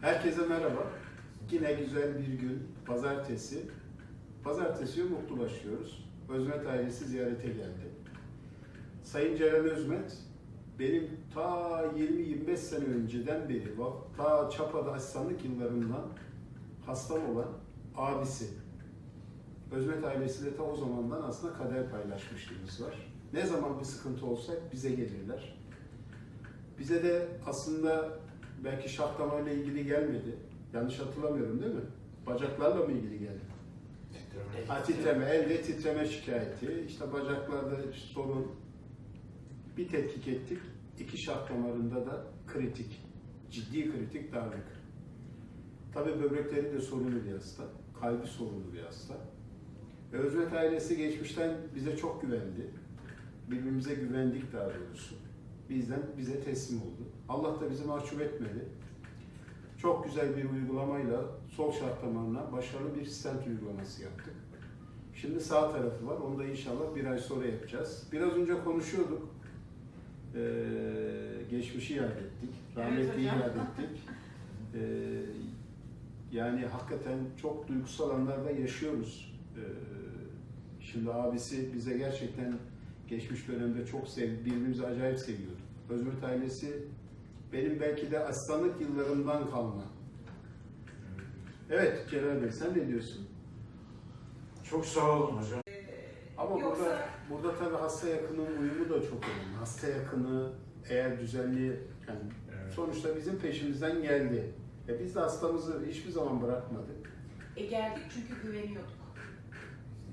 Herkese merhaba. Yine güzel bir gün, pazartesi. Pazartesiye mutlu başlıyoruz. Özmet ailesi ziyarete geldi. Sayın Ceren Özmet, benim ta 20-25 sene önceden beri, ta Çapa'da asistanlık yıllarından hastam olan abisi. Özmet ailesi de ta o zamandan aslında kader paylaşmışlığımız var. Ne zaman bir sıkıntı olsa bize gelirler. Bize de aslında belki şah damarıyla ilgili gelmedi. Yanlış hatırlamıyorum değil mi? Bacaklarla mı ilgili geldi? Ha, titreme, elde titreme şikayeti, işte bacaklarda sorun. Bir tetkik ettik. İki şah damarında da kritik, ciddi kritik darlık. Tabii böbrekleri de sorunlu bir hasta, kalbi sorunlu bir hasta. Ve Özmet ailesi geçmişten bize çok güvendi. Birbirimize güvendik daha doğrusu. Bizden bize teslim oldu. Allah da bizi mahcup etmedi. Çok güzel bir uygulamayla sol şart damarına başarılı bir stent uygulaması yaptık. Şimdi sağ tarafı var. Onu da inşallah bir ay sonra yapacağız. Biraz önce konuşuyorduk. Ee, geçmişi yad ettik. Rahmetliyi hocam. yad ettik. Ee, yani hakikaten çok duygusal anlarda yaşıyoruz. Ee, şimdi abisi bize gerçekten geçmiş dönemde çok sev, birbirimizi acayip seviyorduk. Özmürt ailesi benim belki de asistanlık yıllarımdan kalma. Evet Celal Bey sen ne diyorsun? Çok sağ olun hocam. Ama Yoksa- burada burada tabii hasta yakının uyumu da çok önemli. Hasta yakını eğer düzenli yani Evet. sonuçta bizim peşimizden geldi. E biz de hastamızı hiçbir zaman bırakmadık. E geldik çünkü güveniyorduk.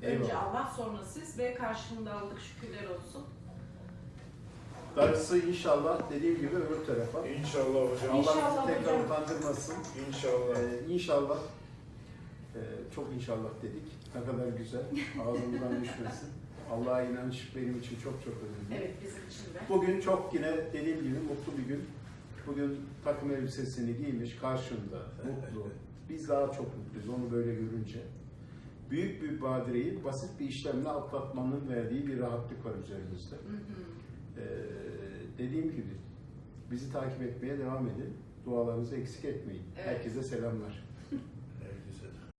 Önce Eyvallah. Allah sonra siz ve karşılığında aldık şükürler olsun. Darısı inşallah dediğim gibi öbür tarafa. İnşallah hocam. Allah İnşallah bizi tekrar hocam. utandırmasın. İnşallah. Ee, inşallah e, çok inşallah dedik. Ne kadar güzel. Ağzımdan düşmesin. Allah'a inanç benim için çok çok önemli. Evet bizim için de. Bugün çok yine dediğim gibi mutlu bir gün. Bugün takım elbisesini giymiş, karşımda, mutlu. Biz daha çok mutluyuz onu böyle görünce. Büyük bir badireyi basit bir işlemle atlatmanın verdiği bir rahatlık var üzerimizde. Hı hı. Ee, dediğim gibi bizi takip etmeye devam edin. Dualarınızı eksik etmeyin. Evet. Herkese selamlar.